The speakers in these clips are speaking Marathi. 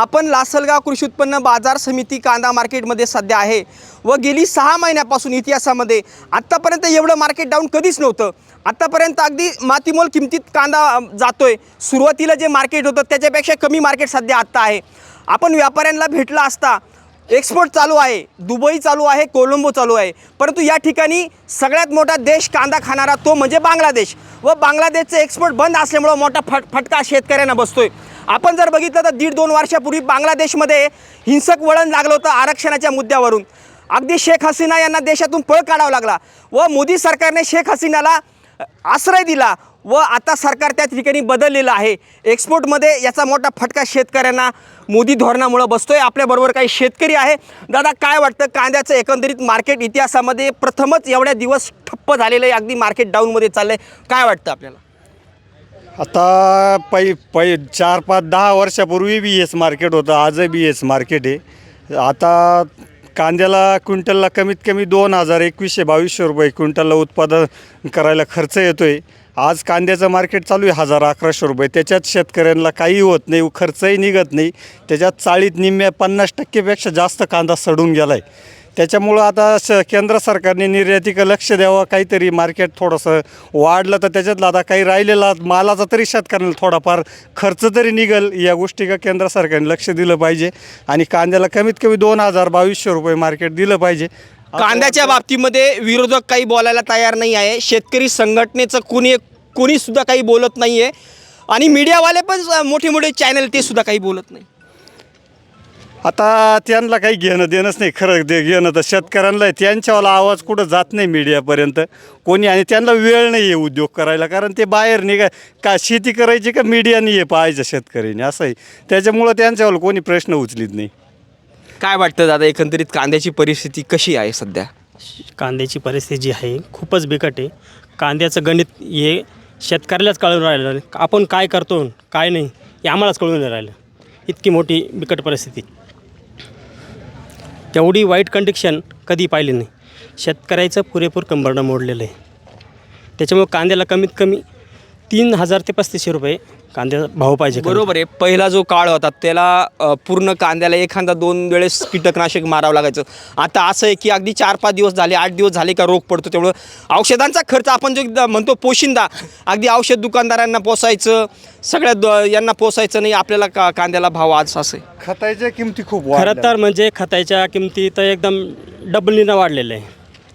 आपण लासलगाव कृषी उत्पन्न बाजार समिती कांदा मार्केटमध्ये सध्या आहे व गेली सहा महिन्यापासून इतिहासामध्ये आत्तापर्यंत एवढं मार्केट डाऊन कधीच नव्हतं. आत्तापर्यंत अगदी मातीमोल किमतीत कांदा जातो आहे सुरुवातीला जे मार्केट होतं त्याच्यापेक्षा कमी मार्केट सध्या आत्ता आहे. आपण व्यापाऱ्यांना भेटला असता एक्सपोर्ट चालू आहे दुबई चालू आहे कोलंबो चालू आहे. परंतु या ठिकाणी सगळ्यात मोठा देश कांदा खाणारा तो म्हणजे बांगलादेश. व बांगलादेशचं एक्सपोर्ट बंद असल्यामुळं मोठा फट फटका शेतकऱ्यांना बसतोय. आपण जर बघितलं तर दीड दोन वर्षापूर्वी बांगलादेशमध्ये हिंसक वळण लागलं होतं आरक्षणाच्या मुद्द्यावरून. अगदी शेख हसीना यांना देशातून पळ काढावा लागला व मोदी सरकारने शेख हसीनाला आश्रय दिला व आता सरकार त्या ठिकाणी बदललेलं आहे. एक्सपोर्टमध्ये याचा मोठा फटका शेतकऱ्यांना मोदी धोरणामुळं बसतो आहे आपल्याबरोबर काही शेतकरी आहे. दादा काय वाटतं? कांद्याचं एकंदरीत मार्केट इतिहासामध्ये प्रथमच एवढ्या दिवस ठप्प झालेलं आहे. अगदी मार्केट डाऊनमध्ये चाललं आहे काय वाटतं आपल्याला? आता पै पै चार पाच दहा वर्षापूर्वी बी एस मार्केट होतं. आजही बी एस मार्केट आहे. आता कांद्याला क्विंटलला कमीत कमी दोन हजार एकवीसशे बावीसशे रुपये क्विंटलला उत्पादन करायला खर्च येतो आहे आज कांद्याचं मार्केट चालू आहे हजार अकराशे रुपये. त्याच्यात शेतकऱ्यांना काही होत नाही खर्चही निघत नाही. त्याच्यात चाळीत निम्म्या पन्नास टक्केपेक्षा जास्त कांदा सडून गेला आहे त्याच्यामुळं आता स केंद्र सरकारने निर्यातीकडे लक्ष द्यावं काहीतरी मार्केट थोडंसं वाढलं तर त्याच्यातलं आता काही राहिलेला मालाचा तरी शेतकऱ्यांना थोडाफार खर्च तरी निघल या गोष्टी का केंद्र सरकारने लक्ष दिलं पाहिजे. आणि कांद्याला कमीत कमी दोन हजार बावीसशे रुपये मार्केट दिलं पाहिजे. कांद्याच्या बाबतीमध्ये विरोधक काही बोलायला तयार नाही आहे. शेतकरी संघटनेचं कुणी कोणी सुद्धा काही बोलत नाही आहे आणि मीडियावाले पण मोठे मोठे चॅनल ते सुद्धा काही बोलत नाही. आता त्यांना काही घेणं देणंच नाही खरं ते घेणं तर शेतकऱ्यांना आहे. त्यांच्यावाला आवाज कुठं जात नाही मीडियापर्यंत. कोणी आणि त्यांना वेळ नाही आहे उद्योग करायला कारण ते बाहेर निघा का शेती करायची का मीडियाने आहे पाहायचं शेतकऱ्यांनी असं आहे. त्याच्यामुळं त्यांच्यावाला कोणी प्रश्न उचलीत नाही. काय वाटतं दादा एकंदरीत कांद्याची परिस्थिती कशी आहे सध्या? कांद्याची परिस्थिती जी आहे खूपच बिकट आहे. कांद्याचं गणित हे शेतकऱ्यालाच कळून राहिलं नाही. आपण काय करतो काय नाही हे आम्हालाच कळून नाही राहिलं. इतकी मोठी बिकट परिस्थिती. तेवढी वाईट कंडिक्शन कधी पाहिली नाही. शेतकऱ्याचं पुरेपूर कंबरडं मोडलेलं आहे. त्याच्यामुळं कांद्याला कमीत कमी तीन हजार ते पस्तीसशे रुपये कांद्याचा भाव पाहिजे बरोबर आहे. पहिला जो काळ होता त्याला अ, पूर्ण कांद्याला एखादा दोन वेळेस कीटकनाशक मारावं लागायचं. आता असं आहे की अगदी चार पाच दिवस झाले आठ दिवस झाले का रोग पडतो त्यामुळं औषधांचा खर्च आपण जो एकदा म्हणतो पोशिंदा अगदी औषध दुकानदारांना पोसायचं सगळ्या द यांना पोसायचं नाही आपल्याला का कांद्याला भाव आज असं आहे. खताच्या किमती खूप खरं वाढल्या. तर म्हणजे खताच्या किमती तर एकदम डबलीनं वाढलेलं आहे.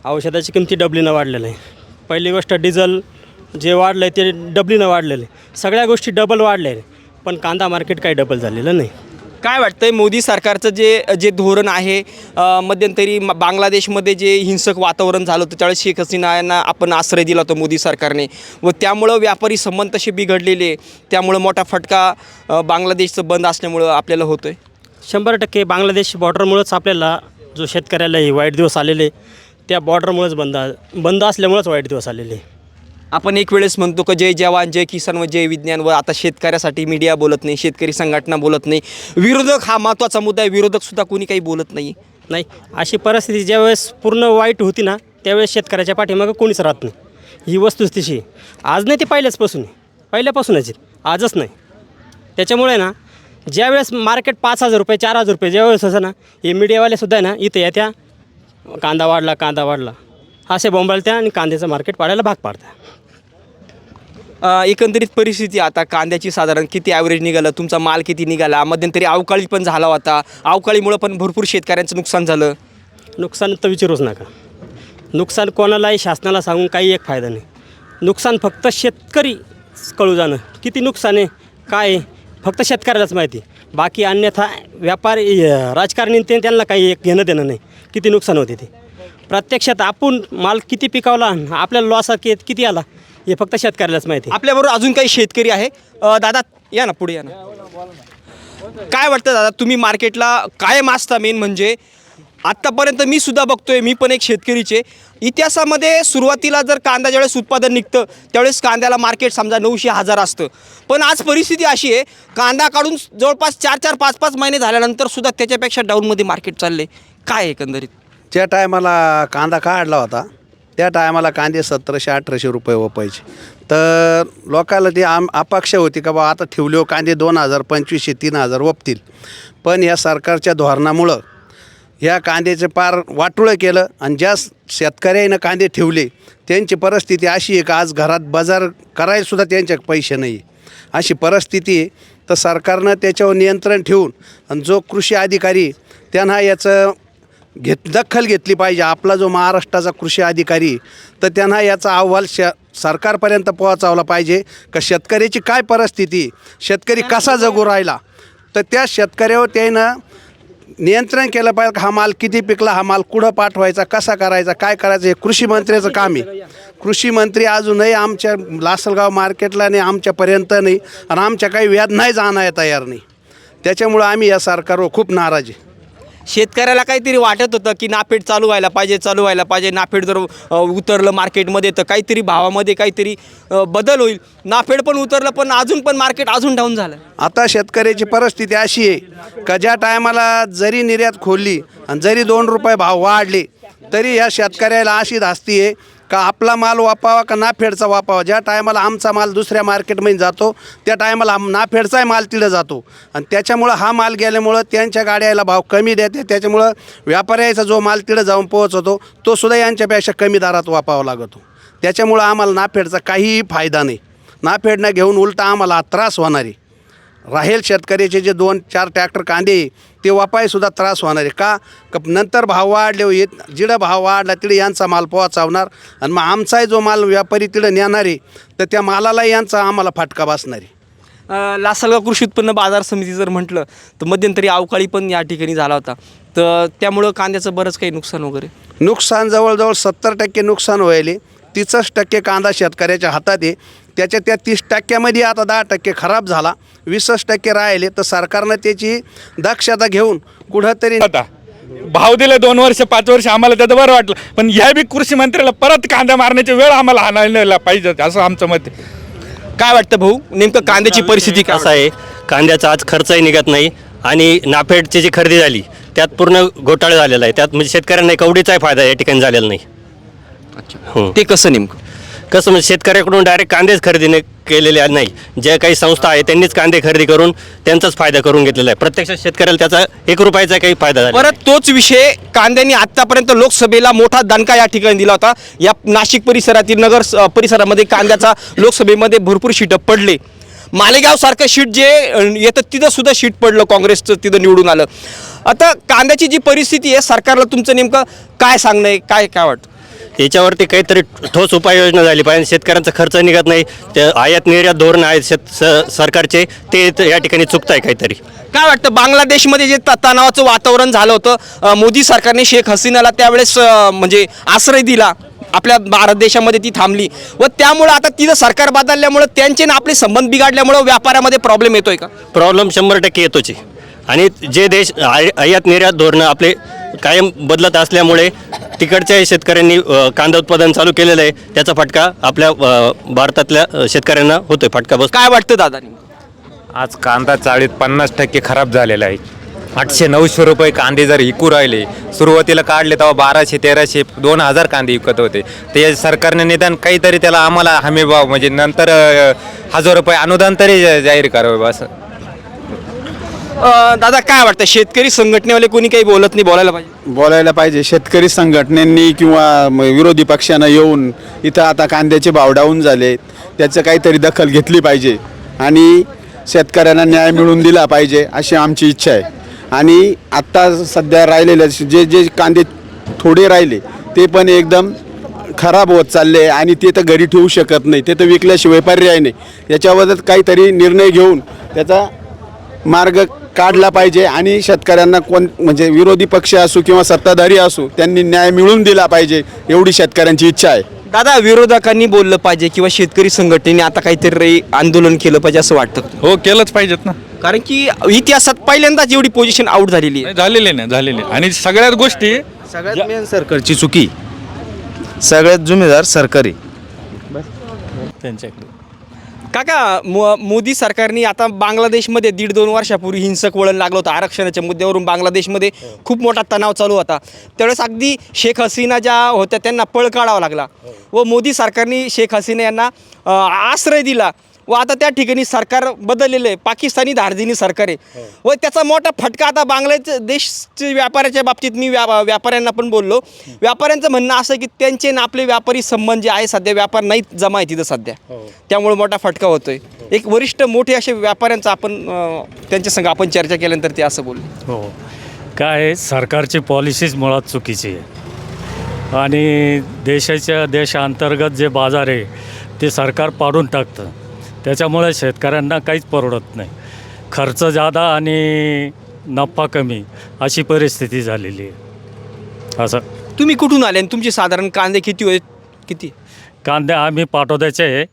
औषधाची किमती डबलीनं वाढलेलं आहे. पहिली गोष्ट डिझेल जे वाढलं आहे ते डबलीनं वाढलेलं. आहे सगळ्या गोष्टी डबल वाढल्या आहे पण कांदा मार्केट काही डबल झालेलं नाही. काय वाटतंय मोदी सरकारचं जे जे धोरण आहे मध्यंतरी म- बांगलादेशमध्ये जे हिंसक वातावरण झालं होतं त्यावेळेस शेख हसीना यांना आपण आश्रय दिला होता मोदी सरकारने. व त्यामुळं व्यापारी संबंध तसे बिघडलेले त्यामुळं मोठा फटका बांगलादेशचं बंद असल्यामुळं आपल्याला होतोय. शंभर टक्के बांगलादेश बॉर्डरमुळंच आपल्याला जो शेतकऱ्याला हे वाईट दिवस आलेले त्या बॉर्डरमुळेच बंद बंद असल्यामुळंच वाईट दिवस आलेले. आपण एक वेळेस म्हणतो की जय जवान जय किसान व जय विज्ञान व आता शेतकऱ्यासाठी मीडिया बोलत नाही शेतकरी संघटना बोलत नाही. विरोधक हा महत्त्वाचा मुद्दा आहे विरोधकसुद्धा कोणी काही बोलत नाही. नाही अशी परिस्थिती ज्यावेळेस पूर्ण वाईट होती ना त्यावेळेस शेतकऱ्याच्या पाठीमागं कोणीच राहत नाही. ही वस्तुस्थिती आहे. आज नाही ती पहिल्याचपासून आहे. पहिल्यापासूनच आजच नाही. त्याच्यामुळे ना ज्यावेळेस मार्केट पाच हजार रुपये चार हजार रुपये ज्यावेळेस असं ना हे मीडियावाले सुद्धा ना इथे येत्या. कांदा वाढला कांदा वाढला. असे बोंबालत्या आणि कांद्याचं मार्केट पाडायला भाग पाडत्या. अ, एकंदरीत परिस्थिती आता कांद्याची साधारण किती ॲव्हरेज निघालं तुमचा माल किती निघाला मध्यंतरी अवकाळी पण झाला होता अवकाळीमुळं पण भरपूर शेतकऱ्यांचं नुकसान झालं. नुकसान तर विचारूच नका. नुकसान कोणालाही शासनाला सांगून काही एक फायदा नाही. नुकसान फक्त शेतकरी कळू जाणं. किती नुकसान आहे काय आहे फक्त शेतकऱ्यालाच माहिती बाकी अन्यथा व्यापारी अं, राजकारणी ते त्यांना काही एक घेणं देणं नाही. किती नुकसान होते ते. प्रत्यक्षात आपण माल किती पिकावला आपल्याला लॉस किती आला हे फक्त शेतकऱ्यालाच माहिती आपल्याबरोबर अजून काही शेतकरी आहे. अ, दादा या ना पुढे या ना. काय वाटतं दादा तुम्ही मार्केटला कायम असता मेन म्हणजे? आत्तापर्यंत मी सुद्धा बघतोय मी पण एक शेतकरीचे. इतिहासामध्ये सुरुवातीला जर कांदा ज्यावेळेस उत्पादन निघतं त्यावेळेस कांद्याला मार्केट समजा नऊशे हजार असतं. पण आज परिस्थिती अशी आहे कांदा काढून जवळपास चार चार पाच पाच महिने झाल्यानंतर सुद्धा त्याच्यापेक्षा डाऊनमध्ये मार्केट चालले काय आहे एकंदरीत? ज्या टायमाला कांदा काढला होता त्या टायमाला कांदे सतराशे अठराशे रुपये वपायचे. तर लोकाला ती आम अपेक्षा होती का बा आता ठेवले हो कांदे दोन हजार पंचवीसशे तीन हजार वपतील. पण या सरकारच्या धोरणामुळं ह्या कांद्याचं पार वाटुळं केलं आणि ज्या शेतकऱ्यानं कांदे ठेवले त्यांची परिस्थिती अशी आहे का आज घरात बाजार करायलासुद्धा त्यांच्या पैसे नाही अशी परिस्थिती आहे. तर सरकारनं त्याच्यावर नियंत्रण ठेवून आणि जो कृषी अधिकारी त्यांना याचं घेत दखल घेतली पाहिजे. आपला जो महाराष्ट्राचा कृषी अधिकारी तर त्यांना याचा अहवाल श सरकारपर्यंत पोहोचवला पाहिजे. का शेतकऱ्याची काय परिस्थिती? शेतकरी कसा जगू राहिला? तर त्या शेतकऱ्यावर त्यानं नियंत्रण केलं पाहिजे. का हा माल किती पिकला? हा माल कुठं पाठवायचा? कसा करायचा? काय करायचं? हे कृषी मंत्र्याचं काम आहे. कृषी मंत्री अजूनही आमच्या लासलगाव मार्केटला नाही आमच्यापर्यंत नाही. आणि आमच्या काही व्याज नाही जाणाय तयार नाही. त्याच्यामुळं आम्ही या सरकारवर खूप नाराज आहे. शेतकऱ्याला काहीतरी वाटत होतं की नाफेड चालू व्हायला पाहिजे चालू व्हायला पाहिजे. नाफेड जर उतरलं मार्केटमध्ये तर काहीतरी भावामध्ये काहीतरी बदल होईल. नाफेड पण उतरलं पण अजून पण मार्केट अजून डाऊन झालं. आता शेतकऱ्याची परिस्थिती अशी आहे का ज्या टायमाला जरी निर्यात खोलली आणि जरी दोन रुपये भाव वाढले तरी या शेतकऱ्याला अशी धास्ती आहे का आपला माल वापावा का नाफेडचा वापावा? ज्या टायमाला आमचा माल दुसऱ्या मार्केटमध्ये जातो त्या टायमाला नाफेडचाही माल तिथं जातो. आणि त्याच्यामुळं हा माल गेल्यामुळं त्यांच्या गाड्याला भाव कमी देते. त्याच्यामुळं व्यापाऱ्याचा जो माल तिथं जाऊन पोहोचवतो तो सुद्धा यांच्यापेक्षा कमी दरात वापावा लागतो. त्याच्यामुळं आम्हाला नाफेडचा काहीही फायदा नाही. नाफेड न घेऊन उलटा आम्हाला त्रास होणार आहे. राहील शेतकऱ्याचे जे दोन चार ट्रॅक्टर कांदे ते वापायसुद्धा त्रास होणार आहे. का? नंतर भाव वाढले येत जिडं भाव वाढला तिकडे यांचा माल पोहोचवणार आणि मग आमचाही जो माल व्यापारी तिकडे नेणार आहे तर त्या मालाला यांचा आम्हाला फटका बसणार आहे. लासलगाव कृषी उत्पन्न बाजार समिती जर म्हटलं तर मध्यंतरी अवकाळी पण या ठिकाणी झाला होता. तर त्यामुळं कांद्याचं बरंच काही नुकसान वगैरे? नुकसान जवळजवळ सत्तर टक्के नुकसान व्हायले. तीसच टक्के कांदा शेतकऱ्याच्या हातात आहे. त्याच्या त्या तीस टक्क्यामध्ये आता दहा टक्के खराब झाला वीसच टक्के राहिले तर सरकारनं त्याची दक्षता घेऊन कुठंतरी होता भाव दिले दोन वर्ष पाच वर्ष आम्हाला त्याचं बरं वाटलं. पण ह्या बी कृषी मंत्र्याला परत कांदा मारण्याची वेळ आम्हाला आणायला पाहिजे असं आमचं मत आहे. काय वाटतं भाऊ? नेमकं कांद्याची परिस्थिती काय कसं आहे? कांद्याचा आज खर्चही निघत नाही आणि नाफेडची जी खरेदी झाली त्यात पूर्ण घोटाळा झालेला आहे. त्यात म्हणजे शेतकऱ्यांना कवडीचाही फायदा या ठिकाणी झालेला नाही. हो. ते कसं नेमकं? कसं म्हणजे शेतकऱ्याकडून डायरेक्ट कांदेच खरेदीने केलेले नाही. ज्या काही संस्था आहे त्यांनीच कांदे खरेदी करून त्यांचाच फायदा करून घेतलेला आहे. प्रत्यक्ष शेतकऱ्याला त्याचा एक रुपयाचा काही फायदा झाला परत तोच विषय कांद्यांनी आतापर्यंत लोकसभेला मोठा दणका या ठिकाणी दिला होता. या नाशिक परिसरातील नगर परिसरामध्ये कांद्याचा लोकसभेमध्ये भरपूर शीट पडले. मालेगाव सारखं शीट जे येतं तिथं सुद्धा शीट पडलं काँग्रेसचं तिथं निवडून आलं. आता कांद्याची जी परिस्थिती आहे सरकारला तुमचं नेमकं काय सांगणं आहे? काय काय वाटतं? याच्यावरती काहीतरी ठोस उपाययोजना झाली पाहिजे. शेतकऱ्यांचा खर्च निघत नाही. ते आयात निर्यात धोरण आहेत शेत स- सरकारचे. ते त- या ठिकाणी चुकत आहे काहीतरी. काय वाटतं बांगलादेशमध्ये जे त- तणावाचं वातावरण झालं होतं अ, मोदी सरकारने शेख हसीनाला त्यावेळेस अ, म्हणजे आश्रय दिला. आपल्या भारत देशामध्ये ती थांबली. व त्यामुळं आता तिथं सरकार बदलल्यामुळं त्यांचे ना आपले संबंध बिघडल्यामुळं व्यापारामध्ये प्रॉब्लेम येतोय का? प्रॉब्लेम शंभर टक्के येतोच आहे. आणि जे देश आय- आयात निर्यात धोरणं आपले कायम बदलत असल्यामुळे तिकडच्या शेतकऱ्यांनी कांदा उत्पादन चालू केलेलं आहे त्याचा फटका आपल्या भारतातल्या शेतकऱ्यांना होतोय फटका बस काय वाटतं दादा आज कांदा चाळीत पन्नास टक्के खराब झालेला आहे. आठशे नऊशे रुपये कांदे जर विकू राहिले सुरुवातीला काढले तेव्हा बाराशे तेराशे दोन हजार कांदे विकत होते. ते सरकारने निदान काहीतरी त्याला आम्हाला हमी भाव म्हणजे नंतर हजार रुपये अनुदान तरी जाहीर करावे बा असं अ, दादा काय वाटतं? शेतकरी संघटनेवाले कोणी काही बोलत नाही बोलायला पाहिजे? बोलायला पाहिजे. शेतकरी संघटनेनी किंवा म- विरोधी पक्षानं येऊन इथं आता कांद्याचे भाव डाऊन झाले. त्याचं काहीतरी दखल घेतली पाहिजे. आणि शेतकऱ्यांना न्याय मिळून दिला पाहिजे अशी आमची इच्छा आहे. आणि आत्ता सध्या राहिलेले जे जे कांदे थोडे राहिले ते पण एकदम खराब होत चालले आणि ते तर घरी ठेवू शकत नाही. ते तर विकल्याशिवाय पर्याय नाही. याच्याबद्दल काहीतरी निर्णय घेऊन त्याचा मार्ग काढला पाहिजे आणि शेतकऱ्यांना कोण म्हणजे विरोधी पक्ष असो किंवा सत्ताधारी असो त्यांनी न्याय मिळवून दिला पाहिजे एवढी शेतकऱ्यांची इच्छा आहे. दादा विरोधकांनी बोललं पाहिजे किंवा शेतकरी संघटनेने आता काहीतरी आंदोलन केलं पाहिजे असं वाटतं का? हो केलंच पाहिजेत ना. कारण की इतिहासात पहिल्यांदाच एवढी पोझिशन आउट झालेली आहे. झालेले नाही झालेले आणि सगळ्याच गोष्टी सगळ्यात मेन सरकारची चुकी. सगळ्यात जुमेदार सरकारी काका मो मोदी सरकारने आता बांगलादेशमध्ये दीड दोन वर्षापूर्वी हिंसक वळण लागलं होतं आरक्षणाच्या मुद्द्यावरून. बांगलादेशमध्ये खूप मोठा तणाव चालू होता. त्यावेळेस अगदी शेख हसीना ज्या होत्या त्यांना पळ काढावा लागला व मोदी सरकारने शेख हसीना यांना आश्रय दिला. व आता त्या ठिकाणी सरकार बदललेलं आहे. पाकिस्तानी धार्जिनी सरकार आहे. व त्याचा मोठा फटका आता बांगलादेशच्या व्यापाऱ्याच्या बाबतीत मी व्या व्यापाऱ्यांना पण बोललो. व्यापाऱ्यांचं म्हणणं असं आहे की त्यांचे आणि आपले व्यापारी संबंध जे आहे सध्या व्यापार नाहीत जमा आहे तिथं सध्या. त्यामुळे मोठा फटका होतोय. एक वरिष्ठ मोठे असे व्यापाऱ्यांचा आपण त्यांच्या संग आपण चर्चा केल्यानंतर ते असं बोलले. हो. काय आहे, सरकारची पॉलिसीच मुळात चुकीची आहे. आणि देशाच्या देशांतर्गत जे बाजार आहे ते सरकार पाडून टाकतं. त्याच्यामुळे शेतकऱ्यांना काहीच परवडत नाही. खर्च जादा आणि नफा कमी अशी परिस्थिती झालेली आहे. असं. तुम्ही कुठून आले आणि तुमचे साधारण कांदे किती होते? किती? कांदे आम्ही पाटोद्याचे आहे.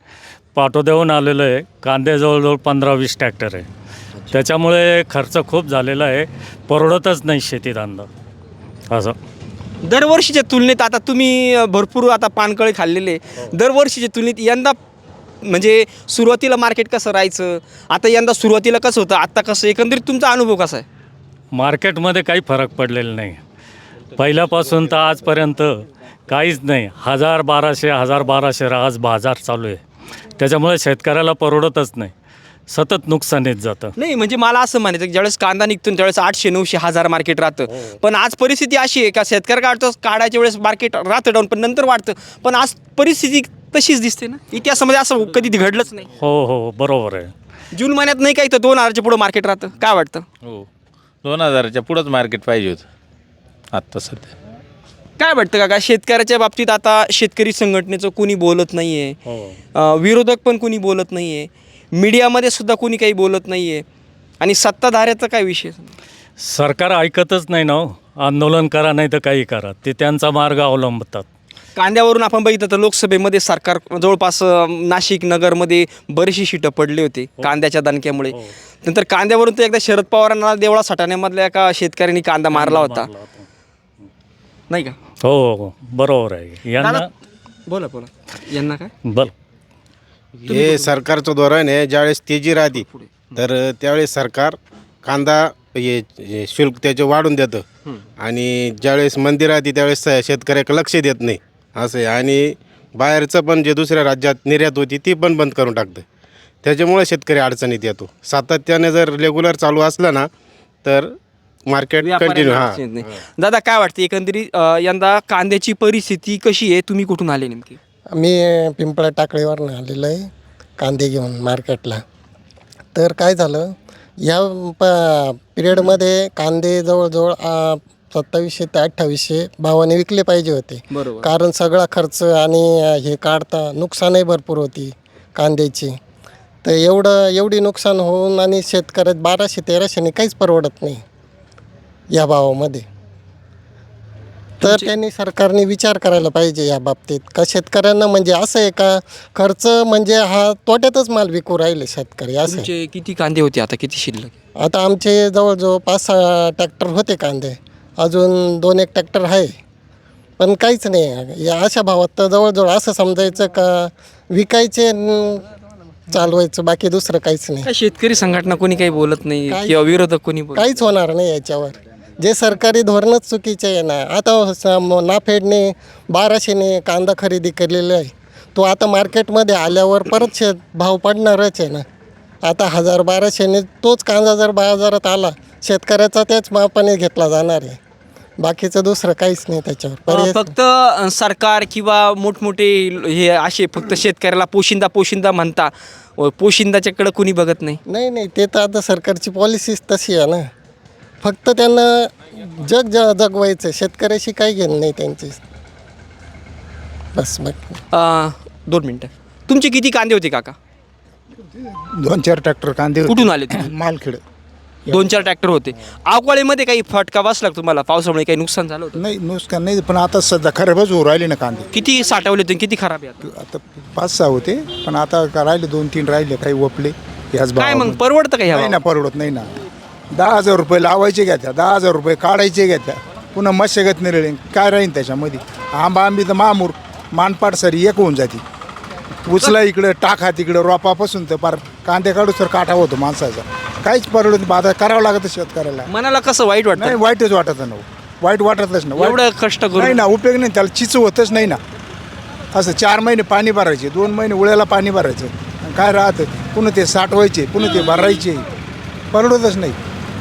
पाटोद्याहून आलेलो आहे. कांदे जवळजवळ पंधरा वीस ट्रॅक्टर आहे. त्याच्यामुळे खर्च खूप झालेला आहे. परवडतच नाही शेतीत अंदा असं. दरवर्षीच्या तुलनेत आता तुम्ही भरपूर आता पानकळे खाल्लेले दरवर्षीच्या तुलनेत यंदा म्हणजे सुरुवातीला मार्केट कसं राहायचं? आता यंदा सुरुवातीला कसं होतं? आत्ता कसं? एकंदरीत तुमचा अनुभव कसा आहे? मार्केटमध्ये काही फरक पडलेला नाही. पहिल्यापासून तर आजपर्यंत काहीच नाही. हजार बाराशे हजार बाराशे आज बाजार चालू आहे. त्याच्यामुळे शेतकऱ्याला परवडतच नाही. सतत नुकसान येत जातं. नाही म्हणजे मला असं म्हणायचं की ज्यावेळेस कांदा निघतो ना त्यावेळेस आठशे नऊशे हजार मार्केट राहतं. पण आज परिस्थिती अशी आहे का शेतकरी काढतो काढायच्या वेळेस मार्केट राहतं डाऊन पण नंतर वाढतं. पण आज परिस्थिती तशीच दिसते ना. इतिहासामध्ये असं कधी घडलंच नाही. हो हो बरोबर आहे. जून महिन्यात नाही काही तर दोन हजारच्या पुढं मार्केट राहतं? काय वाटतं? हो. दोन हजाराच्या पुढंच मार्केट पाहिजे होतं. आत्ता सध्या. काय वाटतं का का शेतकऱ्याच्या बाबतीत आता शेतकरी संघटनेचं कोणी बोलत नाही आहे हो विरोधक पण कोणी बोलत नाही आहे मीडियामध्ये सुद्धा कोणी काही बोलत नाही आहे आणि सत्ताधाऱ्याचा काय विषय? सरकार ऐकतच नाही ना हो. आंदोलन करा नाही तर काही करा. ते त्यांचा मार्ग अवलंबतात. कांद्यावरून आपण बघितलं तर लोकसभेमध्ये सरकार जवळपास अं, नाशिक नगरमध्ये बरीचशी शिटं पडली होती कांद्याच्या दणक्यामुळे. नंतर कांद्यावरून तर एकदा शरद पवारांना देवळा सटाण्यामधल्या एका शेतकऱ्यांनी कांदा मारला होता. नाही का? हो हो बरोबर आहे. यांना बोला बोला. यांना काय? बल. हे सरकारचं धोरण आहे ज्यावेळेस तेजी राहते तर त्यावेळेस सरकार कांदा हे हे शुल्क त्याचे वाढून देतं. आणि ज्यावेळेस मंदी राहते त्यावेळेस शेतकऱ्याकडे लक्ष देत नाही. असं आहे. आणि बाहेरचं पण जे दुसऱ्या राज्यात निर्यात होती ती पण बंद करून टाकतं. त्याच्यामुळे शेतकरी अडचणीत येतो. सातत्याने जर रेग्युलर चालू असलं ना तर मार्केट कंटिन्यू हां. नाही. दादा काय वाटतं? एकंदरीत अं, यंदा कांद्याची परिस्थिती कशी आहे? तुम्ही कुठून आले नेमकी? मी पिंपळा टाकळीवरनं आलेलो आहे कांदे घेऊन मार्केटला. तर काय झालं या प पिरियडमध्ये कांदे जवळजवळ सत्तावीसशे ते अठ्ठावीसशे भावाने विकले पाहिजे होते. बरोबर. कारण सगळा खर्च आणि अ, हे काढता नुकसानही भरपूर होती कांद्याची. तर एवढं एवढी नुकसान होऊन आणि शेतकऱ्यात बाराशे तेराशेने काहीच परवडत नाही या भावामध्ये. तर त्यांनी सरकारने विचार करायला पाहिजे या बाबतीत. का शेतकऱ्यांना म्हणजे असं आहे का? खर्च म्हणजे हा तोट्यातच माल विकू राहिले शेतकरी असं आहे. तुमचे किती कांदे होते? आता किती शिल्लक आता आमचे जवळजवळ पाच सहा ट्रॅक्टर होते कांदे. अजून दोन एक ट्रॅक्टर आहे. पण काहीच नाही. या अशा भावात तर जवळजवळ असं समजायचं का विकायचे न चालवायचं बाकी दुसरं काहीच नाही. काय शेतकरी संघटना कोणी काही बोलत नाही काय- किंवा विरोधक कोणी बोलत काहीच होणार नाही याच्यावर. जे सरकारी धोरणच चुकीचे आहे ना आता स- म- नाफेडने बाराशेने कांदा खरेदी केलेला आहे. तो आता मार्केटमध्ये आल्यावर परत शे भाव पडणारच आहे ना. आता हजार बाराशेने तोच कांदा जर बाजारात आला शेतकऱ्याचा त्याच मापाने घेतला जाणार आहे. बाकीचं दुसरं काहीच नाही त्याच्यावर. पर्याय फक्त सरकार किंवा मोठमोठे हे असे फक्त शेतकऱ्याला पोशिंदा पोशिंदा म्हणता व पोशिंदाच्याकडे कोणी बघत नाही? नाही नाही ते तर आता सरकारची पॉलिसीच तशी आहे ना. फक्त त्यांना जग ज जगवायचं शेतकऱ्याशी काही घेणं नाही त्यांची. बस मग अ, दोन मिनटं. तुमचे किती कांदे होते काका? दोन चार ट्रॅक्टर कांदे कुठून आले तुम्ही? मालखेड. दोन चार ट्रॅक्टर होते. अवकाळीमध्ये काही फटका बसला का तुम्हाला? पावसामुळे काही नुकसान झालं होतं? नाही नुकसान नाही पण आता सध्या खराबच होऊ राहिले ना कांदे. किती साठवले होते किती खराब आहे आता? आता पाच सहा होते पण आता का राहिले दोन तीन राहिले काही वपले याच काय मग भावामध्ये. परवडतं का ह्या नाही ना भावात? परवडत नाही ना. दहा हजार रुपये लावायचे घ्या दहा हजार रुपये काढायचे घ्या पुन्हा मशागत निर्णय काय राहील त्याच्यामध्ये? आंबा आंबी तर मामूर मानपाट सरी एक होऊन जाते. उचला इकडे टाका तिकडे रोपापासून तर पार कांदे काढू तर काटा होतो माणसाचा. काहीच परवडत बाधा करावं लागतं शेतकऱ्याला. मनाला कसं वाईट नाही वाटतं वाईटच वाटत ना. वाईट वाटतच ना वाईट- एवढं कष्ट नाही करून ना उपयोग नाही. त्याला चिचू होतच नाही ना. असं चार महिने पाणी भरायचे. दोन महिने उळ्याला पाणी भरायचं. आणि काय राहतं? पुन्हा ते साठवायचे पुन्हा ते भरायचे. परवडतच नाही.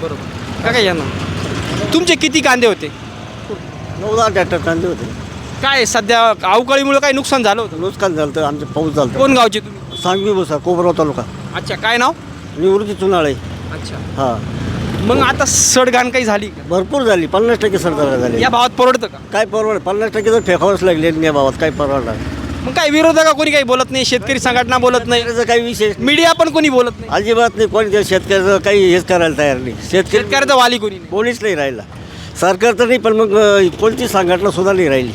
बरोबर. काय यांना तुमचे किती कांदे होते? नऊ दहा ट्रॅक्टर कांदे होते. काय सध्या अवकाळीमुळे काय नुकसान झालं होतं? नुकसान झालं तर आमचं पाऊस झालं कोण गावचे तुम्ही? सांगवी बसा कोपराव तालुका. अच्छा काय नाव? निवृत्ती चुनाळे. अच्छा. हा. मग आता सडघाण काही झाली का? भरपूर झाली पन्नास टक्के सरकार झाली. या भावात परवडतं का? काय परवड पन्नास टक्के तर फेकावंच लागले या भावात काय परवडणार? मग काय विरोधक कोणी काही बोलत नाही शेतकरी संघटना बोलत नाही? त्याचा काही विशेष मीडिया पण कोणी बोलत नाही? अजिबात नाही कोणी त्या शेतकऱ्याचं काही हेच करायला तयार नाही. शेतकरी शेतकऱ्याचा वाली कोणी नाही? कोणीच नाही राहिला. सरकार तर नाही पण मग अं, कोणती संघटना सुद्धा नाही राहिली.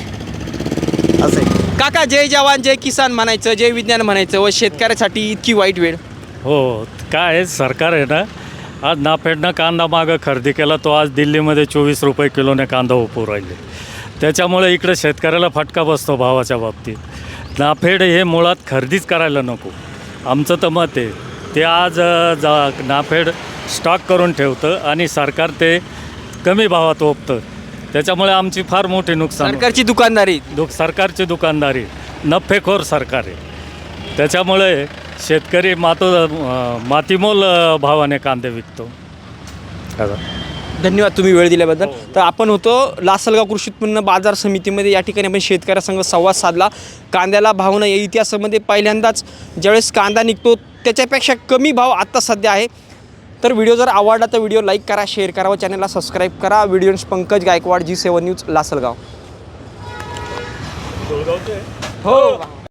असं आहे. काका जय जवान जय किसान म्हणायचं जय विज्ञान म्हणायचं व शेतकऱ्यासाठी इतकी वाईट वेळ. हो काय आहे, सरकार आहे ना आज नाफेडनं कांदा मागं खरेदी केला तो आज दिल्लीमध्ये चोवीस रुपये किलोने कांदा उपू राहिले. त्याच्यामुळे इकडे शेतकऱ्याला फटका बसतो भावाच्या बाबतीत. नाफेड हे मुळात खरेदीच करायला नको. आमचं तर मत आहे ते आज जा नाफेड स्टॉक करून ठेवतं आणि सरकार ते कमी भावात ओपतं. त्याच्यामुळे आमची फार मोठी नुकसान. सरकारची दुकानदारी. दु सरकारची दुकानदारी. नफेखोर सरकार आहे. त्याच्यामुळे शेतकरी मातो मातीमोल भावाने कांदे विकतो. धन्यवाद तुम्ही वेळ दिल्याबद्दल. तर आपण होतो लासलगाव कृषी उत्पन्न बाजार समितीमध्ये. या ठिकाणी आपण शेतकऱ्यासंग संवाद साधला. कांद्याला भाव नाही या इतिहासामध्ये पहिल्यांदाच ज्यावेळेस कांदा निघतो त्याच्यापेक्षा कमी भाव आत्ता सध्या आहे. तर व्हिडिओ जर आवडला तर व्हिडिओ लाईक करा शेअर करा व चॅनलला सबस्क्राईब करा. Video Pankaj Gaikwad G seven news Lasalgaon. हो.